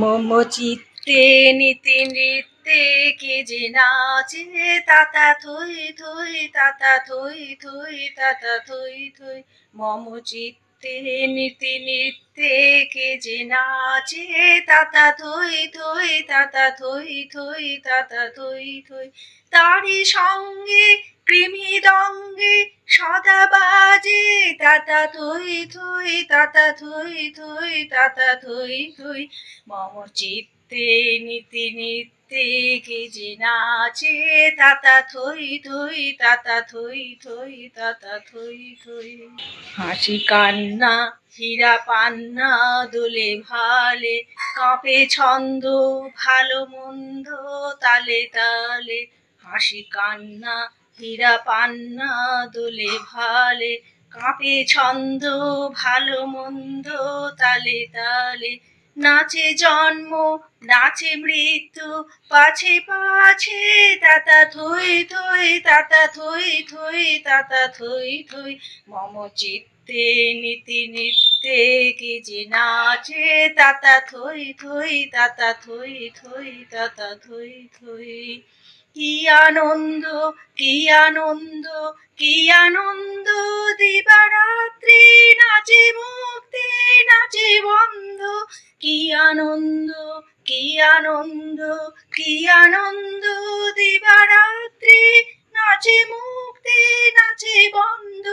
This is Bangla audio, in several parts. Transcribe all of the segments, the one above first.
মম চিত্তে নীতি নৃত্যে কে যে নাচে তাতা থই থই তাতা থই থই তাতা থই থই। মম চিত্তে নীতি নৃত্যে কে যে নাচে তাতা থই থই তাতা থই থই তাতা থই থই। তারি সঙ্গে কৃমি দঙ্গে সদা বাজে তাতা থই থুই, তাতা থুই থই, তাতা থুই থুই। মম চিত্তে নীতি নিত্যে কে যে নাচে তাতা থই থই, তাতা থই থই, তাতা থই থই। হাসি কান্না, হীরা পান্না, দোলে ভালে। কাঁপে ছন্দ, ভালো মন্দ, তালে তালে। হাসি কান্না হীরা পান্না দোলে ভালে কাঁপে ছন্দ ভালো মন্দ তালে তালে। নাচে জন্ম নাচে মৃত্যু, পাছে পাছে, তাতা থই থই, তাতা থই থই, তাতা থই থই। মম চিত্তে, নীতি নিত্যে, কি যে নাচে, তাতা থই থই, তাতা থই থই, তাতা থই থই। কি আনন্দ কি আনন্দ কি আনন্দ দিবারাত্রি আনন্দ, কি আনন্দ কি আনন্দ? দিবারাত্রি নাচে মুক্তি, নাচে বন্ধ।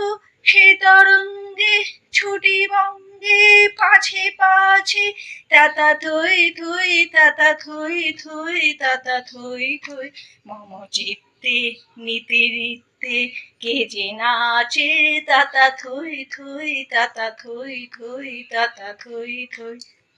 সে তরঙ্গে, ছুটি বঙ্গে, পাছে পাছে। তাতা থই থই, তাতা থই থই, তাতা থই থই। মম চিত্তে, নীতি নিত্যে কে যে নাচে, তাতা থই থই, তাতা থই থই, তাতা থই থই।